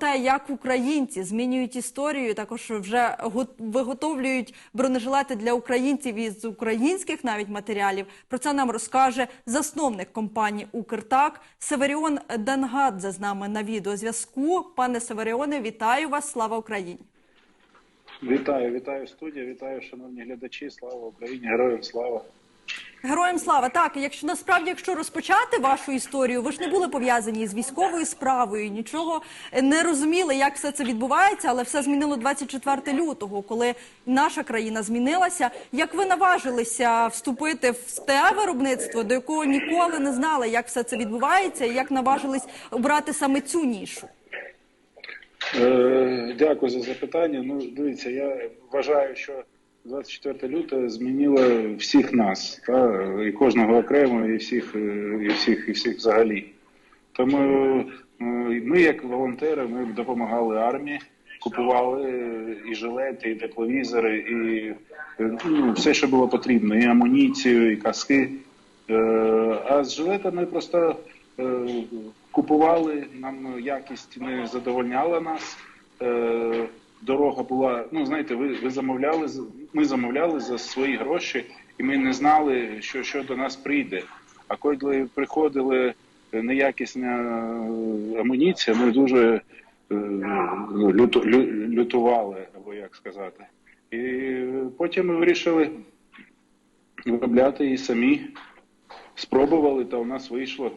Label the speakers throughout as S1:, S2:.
S1: те, як українці змінюють історію, також вже го- виготовлюють бронежилети для українців із українських навіть матеріалів. Про це нам розкаже засновник компанії Укртак Северіон Дангадзе з нами на відеозв'язку. Пане Северіоне, вітаю вас! Слава Україні!
S2: Вітаю, вітаю студія, вітаю, шановні глядачі. Слава Україні, героям слава.
S1: Героям слава так. Якщо насправді, якщо розпочати вашу історію, ви ж не були пов'язані з військовою справою, нічого не розуміли, як все це відбувається, але все змінило 24 лютого, коли наша країна змінилася. Як ви наважилися вступити в те виробництво, до якого ніколи не знали, як все це відбувається, і як наважились обрати саме цю нішу?
S2: Е, дякую за запитання. Ну, дивіться, я вважаю, що 24 лютого змінило всіх нас, та, і кожного окремо, і всіх, е, і всіх, і всіх взагалі. Тому е, ми, як волонтери, ми допомагали армії, купували і жилети, і тепловізори, і е, ну, все, що було потрібно, і амуніцію, і каски. А з жилетами просто купували, нам якість не задовольняла нас. Е, Дорога була, ну знаєте, ви, ви замовляли, ми замовляли за свої гроші, і ми не знали, що, що до нас прийде. А коли приходили неякісна е, амуніція, ми дуже е, ну, люту, лю- лютували, або як сказати. І потім ми вирішили виробляти її самі. Спробували, та у нас вийшло,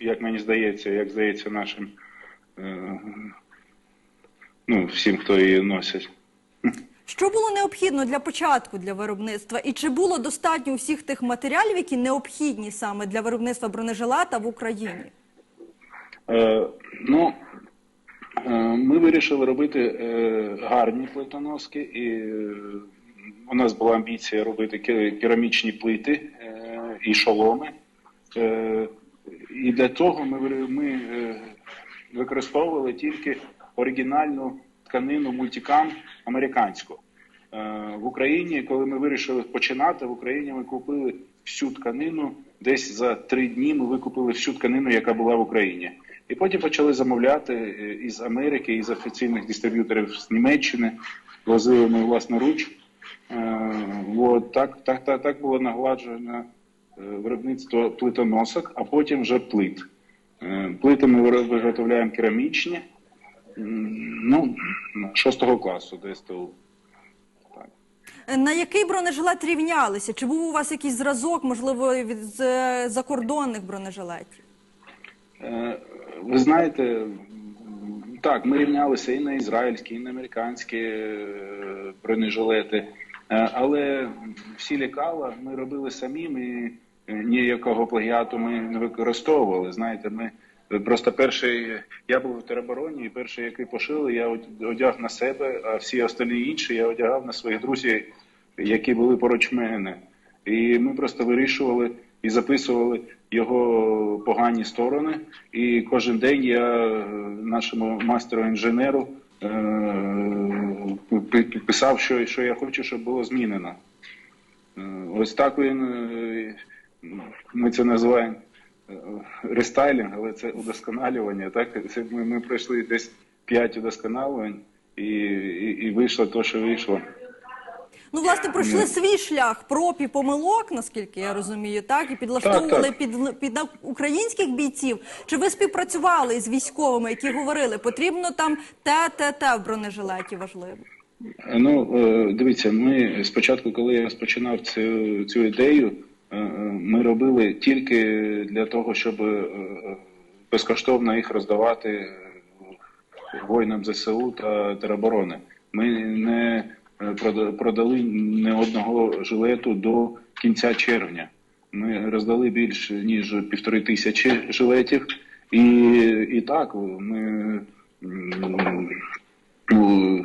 S2: як мені здається, як здається нашим е, ну, всім, хто її носить.
S1: Що було необхідно для початку для виробництва, і чи було достатньо усіх тих матеріалів, які необхідні саме для виробництва бронежилета в Україні?
S2: Е, ну, е, ми вирішили робити е, гарні плитоноски, і е, у нас була амбіція робити керамічні плити е, і шоломи. Е, і для того ми, ми е, використовували тільки оригінальну тканину мультикам американську. Е, В Україні, коли ми вирішили починати, в Україні ми купили всю тканину. Десь за три дні ми викупили всю тканину, яка була в Україні. І потім почали замовляти е, із Америки, із офіційних дистриб'юторів з Німеччини, возили ми власноруч. Е, От, так, так, так, так було нагладжено виробництво плитоносок, а потім вже плит. Плити ми виготовляємо керамічні, ну, шостого класу ДСТУ. Так.
S1: На який бронежилет рівнялися? Чи був у вас якийсь зразок, можливо, від з е, закордонних бронежилетів?
S2: Е, Ви знаєте, м, так, ми рівнялися і на ізраїльські, і на американські е, бронежилети, Е, але всі лікала ми робили самі, ми е, ніякого плагіату ми не використовували. Знаєте, ми просто перший, я був в теробороні, і перший, який пошили, я одяг на себе, а всі остальні інші я одягав на своїх друзів, які були поруч мене. І ми просто вирішували і записували його погані сторони. І кожен день я е, нашому мастеру-інженеру е, писав, що, що я хочу, щоб було змінено. Е, Ось так він, е, ми це називаємо рестайлінг, але це удосконалювання. Так? Це ми, ми пройшли десь 5 удосконалювань і, і, і вийшло те, що вийшло.
S1: Ну, власне, пройшли свій шлях проб і помилок, наскільки я розумію, так і підлаштовували
S2: Так, так.
S1: під під українських бійців. Чи ви співпрацювали з військовими, які говорили, потрібно там те, те, те в бронежилеті важливо?
S2: Ну, е, дивіться, ми спочатку, коли я розпочинав цю, цю ідею, е, е, ми робили тільки для того, щоб е, е, безкоштовно їх роздавати е, воїнам ЗСУ та тероборони. Ми не е, продали ні одного жилету до кінця червня. Ми роздали більш ніж півтори тисячі жилетів, і, і так ми.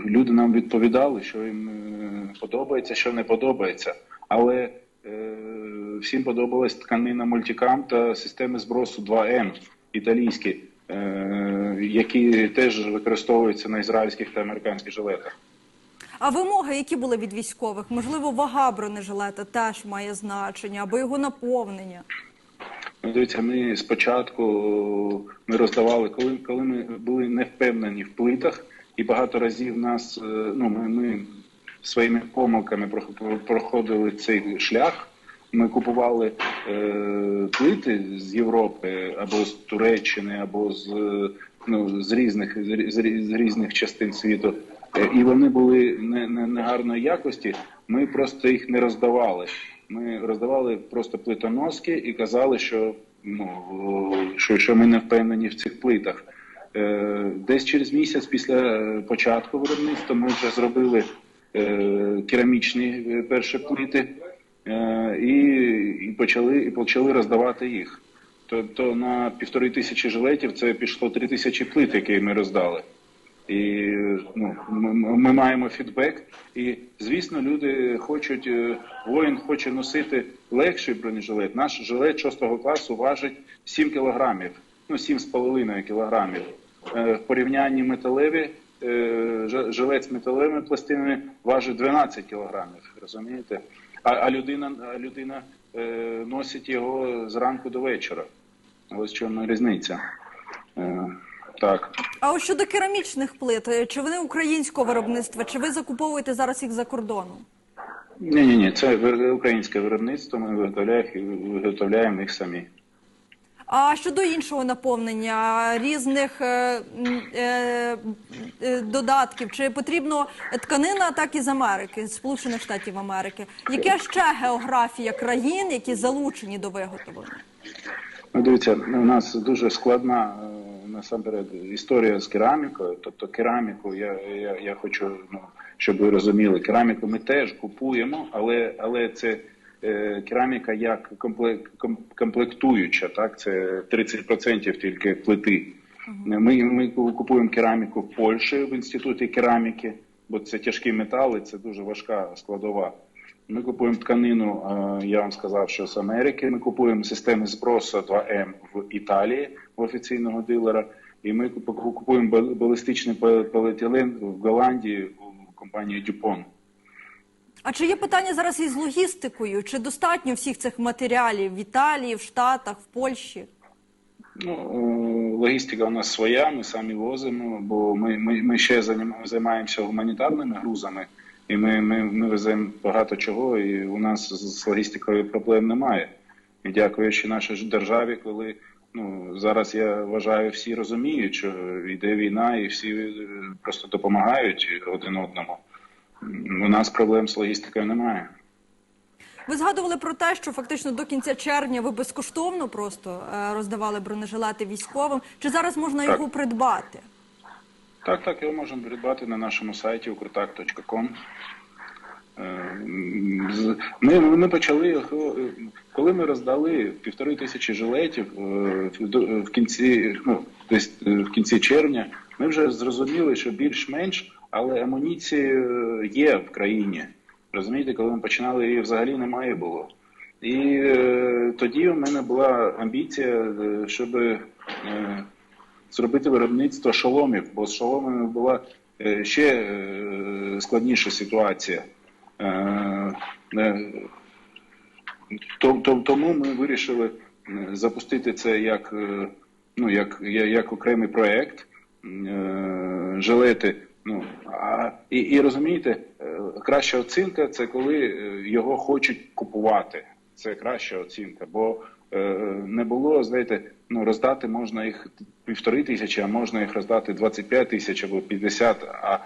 S2: Люди нам відповідали, що їм е, подобається, що не подобається. Але е, всім подобалась тканина мультикам та системи збросу 2М італійські, е, які теж використовуються на ізраїльських та американських жилетах.
S1: А вимоги, які були від військових? Можливо, вага бронежилета теж має значення, або його наповнення.
S2: Ну, Дивіться, ми спочатку ми роздавали, коли, коли ми були не впевнені в плитах, і багато разів нас е, ну ми, ми своїми помилками прох- проходили цей шлях. Ми купували е, плити з Європи або з Туреччини, або з, ну, з різних з, з різних частин світу. Е, і вони були не, не, негарної якості. Ми просто їх не роздавали. Ми роздавали просто плитоноски і казали, що ну що, що ми не впевнені в цих плитах. Е, Десь через місяць після е, початку виробництва ми вже зробили е, керамічні е, перші плити і, і почали і почали роздавати їх. Тобто на півтори тисячі жилетів це пішло три тисячі плит, які ми роздали. І ну, ми, ми маємо фідбек. І звісно, люди хочуть, е, воїн хоче носити легший бронежилет. Наш жилет шостого класу важить 7 кілограмів, ну 7,5 кілограмів. Е, В порівнянні металеві е, жилет з металевими пластинами важить 12 кілограмів. Розумієте? А, а людина, людина е, носить його зранку до вечора. Ось чому різниця. Е, так.
S1: А ось щодо керамічних плит, е, чи вони українського виробництва, чи ви закуповуєте зараз їх за кордоном?
S2: Ні, ні, ні, це українське виробництво. Ми виготовляємо їх самі.
S1: А щодо іншого наповнення різних е, е, е, додатків, чи потрібно тканина так і з Америки, Сполучених Штатів Америки? Яка ще географія країн, які залучені до виготовлення?
S2: Ну, дивіться, у нас дуже складна насамперед історія з керамікою. Тобто кераміку, я, я, я хочу, ну, щоб ви розуміли, кераміку ми теж купуємо, але, але це кераміка як комплектуюча, так, це 30% тільки плити. Ми, ми купуємо кераміку в Польщі в інституті кераміки, бо це тяжкі метали, це дуже важка складова. Ми купуємо тканину, е, я вам сказав, що з Америки. Ми купуємо системи збросу 2М в Італії в офіційного дилера. І ми купуємо бал- балістичний поліетилен в Голландії у компанії Дюпон.
S1: А чи є питання зараз із логістикою? Чи достатньо всіх цих матеріалів в Італії, в Штатах, в Польщі?
S2: Ну, логістика у нас своя, ми самі возимо, бо ми, ми, ми ще займаємося гуманітарними грузами, і ми, ми, ми веземо багато чого, і у нас з логістикою проблем немає. І дякуючи нашій державі, коли ну, зараз я вважаю, всі розуміють, що йде війна, і всі е, просто допомагають один одному. У нас проблем з логістикою немає.
S1: Ви згадували про те, що фактично до кінця червня ви безкоштовно просто е, роздавали бронежилети військовим. Чи зараз можна
S2: Так.
S1: його придбати?
S2: Так, так, його можна придбати на нашому сайті ukritak.com. Е, Ми, ми почали е, коли ми роздали півтори тисячі жилетів в кінці, ну, десь в кінці червня, ми вже зрозуміли, що більш-менш, але амуніції е, є в країні. Розумієте, коли ми починали, її взагалі немає було. І е, тоді у мене була амбіція, е, щоб е, зробити виробництво шоломів, бо з шоломами була е, ще складніша ситуація. Е, е, то- то- Тому ми вирішили запустити це як, ну, як, як окремий проєкт, жилети. Ну, а, і, і розумієте, е, краща оцінка це коли е, його хочуть купувати. Це краща оцінка, бо е, не було, знаєте, ну роздати можна їх півтори тисячі, а можна їх роздати 25 тисяч або 50, а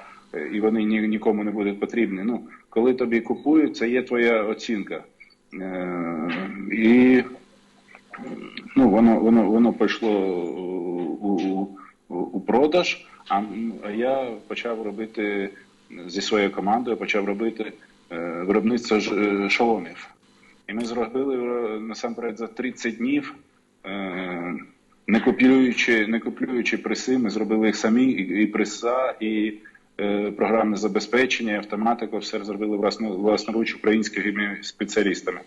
S2: і вони ні, нікому не будуть потрібні. Ну, коли тобі купують, це є твоя оцінка. Е, і ну, воно, воно, воно пішло у, у, у продаж, а я почав робити зі своєю командою, почав робити е, виробництво е, шоломів. І ми зробили е, насамперед за 30 днів, не копіюючи, не копіюючи преси, ми зробили їх самі, і, преса, і програмне забезпечення, і автоматику, все зробили власно, власноруч українськими спеціалістами.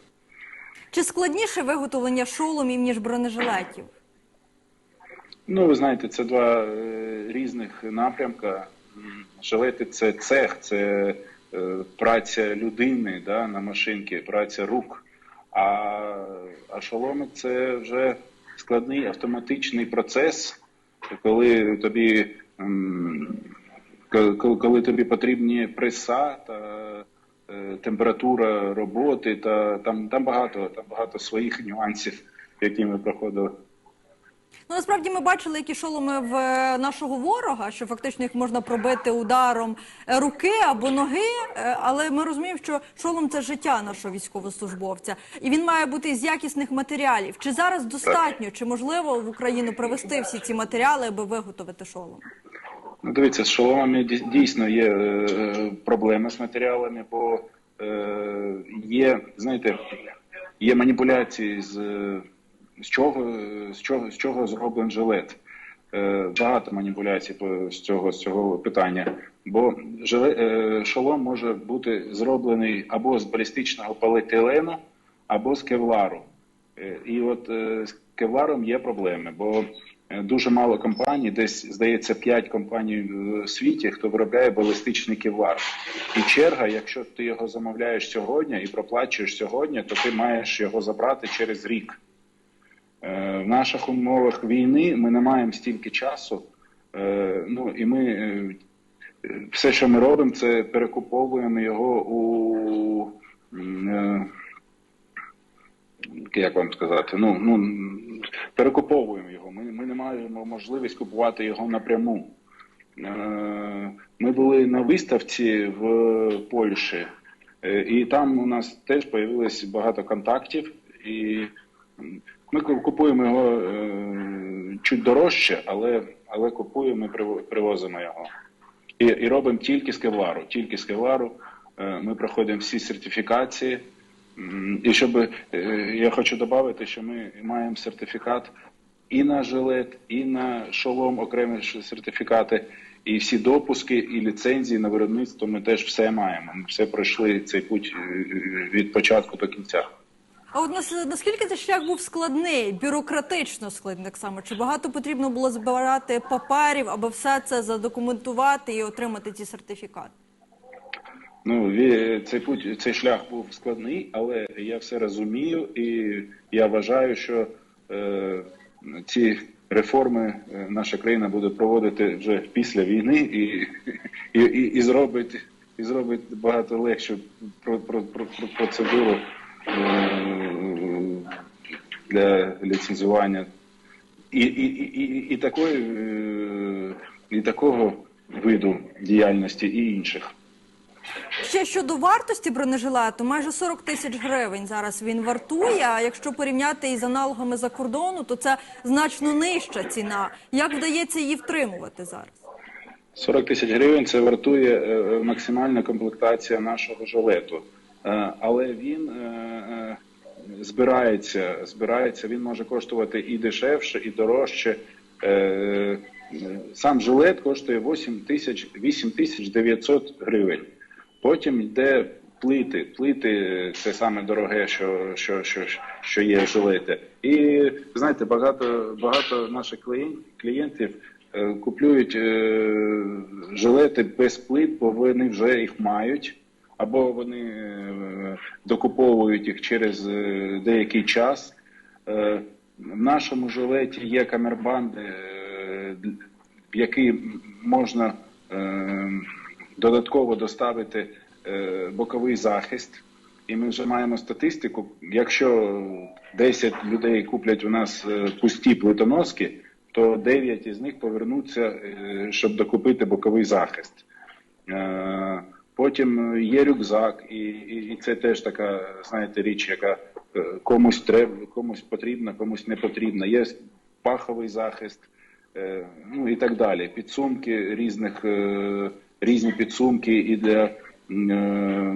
S1: Чи складніше виготовлення шоломів, ніж бронежилетів?
S2: Ну, ви знаєте, це два е, різних напрямка. Жилети це цех, це е, праця людини да, на машинці, праця рук. А, а шоломи це вже складний автоматичний процес, коли тобі, коли тобі потрібні преса та е, температура роботи, та там, там багато, там багато своїх нюансів, які ми проходили.
S1: Ну насправді ми бачили, які шоломи в е, нашого ворога, що фактично їх можна пробити ударом е, руки або ноги. е, Але ми розуміємо, що шолом це життя нашого військовослужбовця, і він має бути з якісних матеріалів. Чи зараз достатньо, чи можливо в Україну привезти всі ці матеріали, аби виготовити шолом?
S2: Ну, дивіться, з шоломами дій- дійсно є проблеми з матеріалами, бо є, знаєте, є маніпуляції з, з чого, з чого, з чого зроблений жилет. Е, багато маніпуляцій з цього з цього питання. Бо жиле, е, шолом може бути зроблений або з балістичного поліетилену, або з кевлару. Е, І от з кевларом є проблеми, бо дуже мало компаній, десь здається 5 компаній в світі, хто виробляє балістичний кевлар. І черга, якщо ти його замовляєш сьогодні і проплачуєш сьогодні, то ти маєш його забрати через рік. Е, В наших умовах війни ми не маємо стільки часу. Е, Ну і ми е, все, що ми робимо, це перекуповуємо його у як вам сказати, ну, ну перекуповуємо його. Ми, ми не маємо можливість купувати його напряму. Ми були на виставці в Польщі, і там у нас теж з'явилось багато контактів, і ми купуємо його е, чуть дорожче, але, але купуємо і приво- привозимо його. І, і робимо тільки з кевлару. Тільки з кевлару. Е, Ми проходимо всі сертифікації. І щоб е, я хочу додати, що ми маємо сертифікат і на жилет, і на шолом окремі сертифікати, і всі допуски, і ліцензії на виробництво. Ми теж все маємо. Ми все пройшли цей путь від початку до кінця.
S1: А от нас- наскільки цей шлях був складний, бюрократично складний так само? Чи багато потрібно було збирати паперів, аби все це задокументувати і отримати ці сертифікати?
S2: Ну, цей путь, цей шлях був складний, але я все розумію, і я вважаю, що е, ці реформи е, наша країна буде проводити вже після війни і, і, і, і зробить і зробить багато легшу про, про, про, про процедуру для ліцензування і, і, і, і, такої е, і такого виду діяльності і інших.
S1: Ще щодо вартості бронежилету, майже 40 тисяч гривень зараз він вартує. А якщо порівняти із аналогами за кордону, то це значно нижча ціна. Як вдається її втримувати зараз?
S2: 40 тисяч гривень це вартує е, максимальна комплектація нашого жилету. Е, Але він е, е, збирається, збирається, він може коштувати і дешевше, і дорожче. Сам жилет коштує 8 тисяч 8 тисяч 900 гривень. Потім йде плити. Плити це саме дороге, що, що, що, що є жилети. І знаєте, багато, багато наших клієнтів куплюють жилети без плит, бо вони вже їх мають, або вони е, докуповують їх через е, деякий час. Е, В нашому жилеті є камербанди, в які можна додатково доставити боковий захист. І ми вже маємо статистику. Якщо 10 людей куплять у нас пусті плитоноски, то 9 із них повернуться, щоб докупити боковий захист. Е, Потім є рюкзак, і, і, і це теж така, знаєте, річ, яка е, комусь треба, комусь потрібна, комусь не потрібна. Є паховий захист, е, ну і так далі. Підсумки різних, е, різні підсумки і для, е,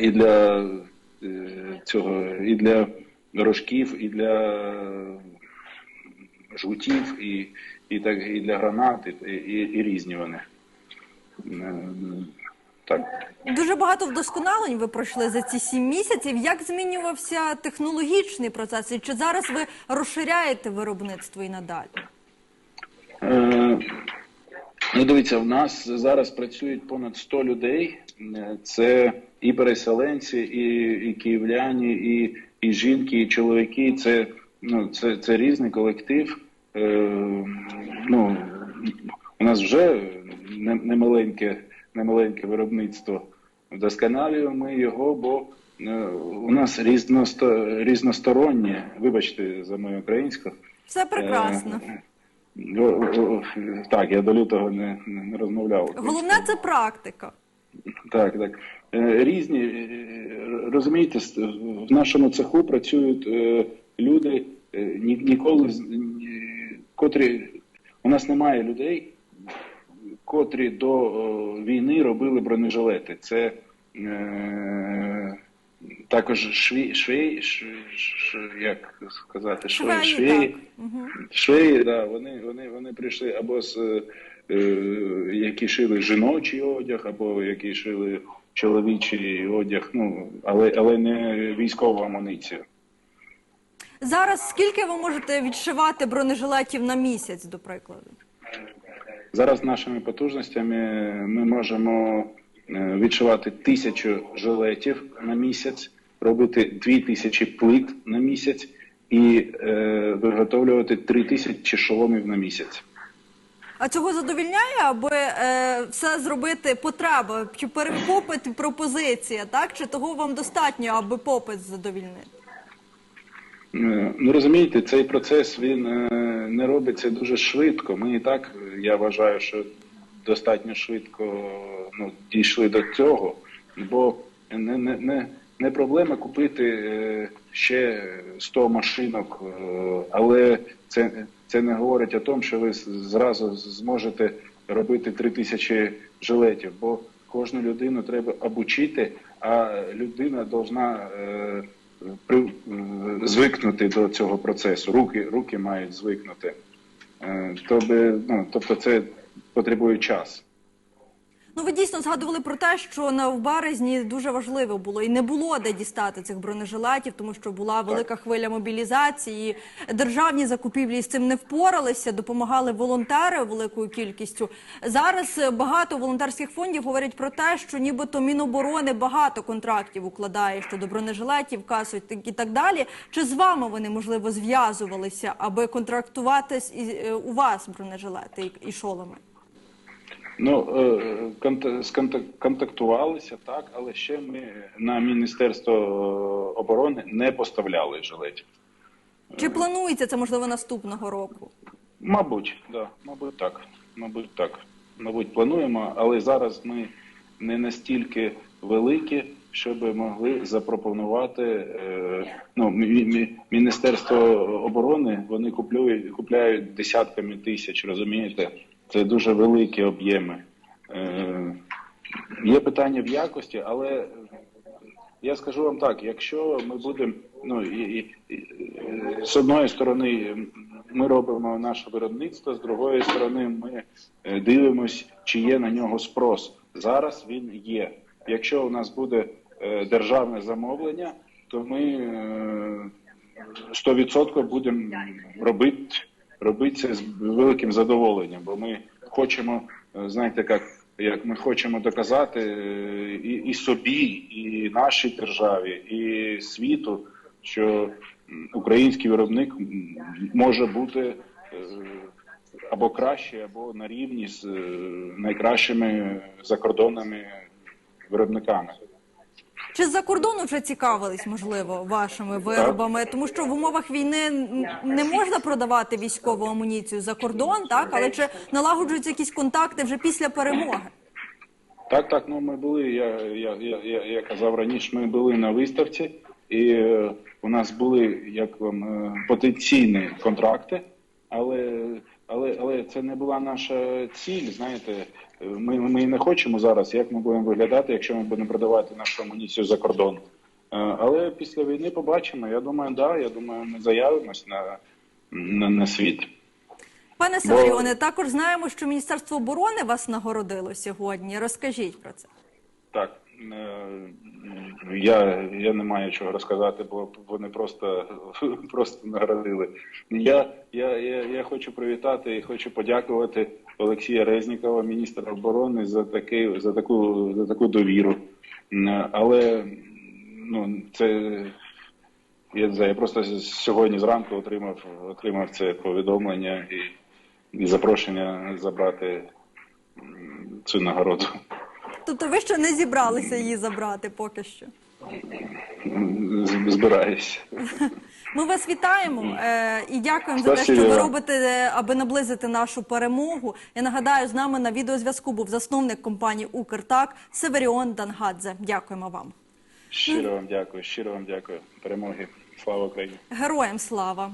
S2: і для е, цього, і для рожків, і для жгутів, і, і, так, і для гранат, і, і, і різні вони. Так.
S1: Дуже багато вдосконалень ви пройшли за ці сім місяців. Як змінювався технологічний процес? І чи зараз ви розширяєте виробництво і надалі?
S2: Е, Ну, дивіться, в нас зараз працюють понад 100 людей. Е, Це і переселенці, і, і київляні, і, і жінки, і чоловіки. Це, ну, це, це різний колектив. Е, ну, у нас вже не- немаленьке, виробництво. Вдосконалюємо ми його, бо е, у нас різносто, різностороннє, вибачте за мою українську.
S1: Все прекрасно.
S2: Е, о, о, Так, я до лютого не, не розмовляв.
S1: Головне це практика.
S2: Так, так. Е, Різні, е, розумієте, в нашому цеху працюють е, люди, е, ніколи, котрі, у нас немає людей, котрі до о, війни робили бронежилети. Це е, також шві, швей, ш, ш, як сказати, швей,
S1: Швеї,
S2: швеї, да, вони, вони, вони прийшли або з е, е, які шили жіночий одяг, або які шили чоловічий одяг, ну але, але не військову амуніцію.
S1: Зараз скільки ви можете відшивати бронежилетів на місяць, до прикладу?
S2: Зараз нашими потужностями ми можемо е, відшивати тисячу жилетів на місяць, робити дві тисячі плит на місяць і е, виготовлювати три тисячі шоломів на місяць.
S1: А цього задовільняє, аби е, все зробити потреба, чи перепопит пропозиція, так? Чи того вам достатньо, аби попит задовільнити?
S2: Е, Ну розумієте, цей процес він е, не робиться дуже швидко. Ми і так, я вважаю, що достатньо швидко ну, дійшли до цього, бо не, не, не, не проблема купити е, ще 100 машинок, але це, це не говорить о тому, що ви зразу зможете робити 3000 жилетів, бо кожну людину треба обучити, а людина повинна при, е, звикнути до цього процесу. Руки, руки мають звикнути. Е, Тобто, ну, тобто це потребує час.
S1: Ну, ви дійсно згадували про те, що на в березні дуже важливо було і не було де дістати цих бронежилетів, тому що була велика хвиля мобілізації. Державні закупівлі з цим не впоралися, допомагали волонтери великою кількістю. Зараз багато волонтерських фондів говорять про те, що нібито Міноборони багато контрактів укладає щодо бронежилетів, касу і так далі. Чи з вами вони можливо зв'язувалися, аби контрактувати е, у вас бронежилети і- і шоломи?
S2: Ну, е, контактувалися так, але ще ми на Міністерство е, оборони не поставляли жилетів.
S1: Чи планується це можливо наступного року?
S2: Мабуть, да, мабуть, так. Мабуть, так. Мабуть, плануємо, але зараз ми не настільки великі, щоб могли запропонувати. Е, ну, мі- мі- Міністерство оборони вони купують, купляють десятками тисяч, розумієте? Це дуже великі об'єми. Е, є питання в якості, але я скажу вам так: якщо ми будемо, ну і, і, і е, з одної сторони ми робимо наше виробництво, з другої сторони ми е, дивимось, чи є на нього спрос. Зараз він є. Якщо у нас буде е, державне замовлення, то ми е, 100% будемо робити, робити це з великим задоволенням, бо ми хочемо, е, знаєте, як, як ми хочемо доказати е, і, і собі, і нашій державі, і світу, що український виробник може бути е, або краще, або на рівні з найкращими закордонними виробниками.
S1: Чи з-за кордону вже цікавились, можливо, вашими виробами? Тому що в умовах війни не можна продавати військову амуніцію за кордон, так? Але чи налагоджуються якісь контакти вже після перемоги?
S2: Так, так, ну ми були, я, я, я, я, я казав раніше, ми були на виставці, і е, у нас були як вам е, потенційні контракти, але, але, але це не була наша ціль. Знаєте, ми, ми не хочемо зараз, як ми будемо виглядати, якщо ми будемо продавати нашу амуніцію за кордон. Е, Але після війни побачимо. Я думаю, да, я думаю, ми заявимось на, на, на світ.
S1: Пане Севаріоне, також знаємо, що Міністерство оборони вас нагородило сьогодні. Розкажіть про це.
S2: Так, е, я, я не маю чого розказати, бо вони просто, просто наградили. Я, я, я, я хочу привітати і хочу подякувати Олексія Резнікова, міністра оборони, за такий, за таку, за таку довіру. Але ну, це я не знаю, я просто сьогодні зранку отримав, отримав це повідомлення і, і запрошення забрати цю нагороду.
S1: Тобто ви ще не зібралися її забрати поки що.
S2: З- Збираюсь.
S1: Ми вас вітаємо е, і дякуємо за те, що ви робите, е, аби наблизити нашу перемогу. Я нагадаю, з нами на відеозв'язку був засновник компанії Укртак Северіон Дангадзе. Дякуємо вам.
S2: Щиро вам дякую, щиро вам дякую. Перемоги. Слава Україні!
S1: Героям слава!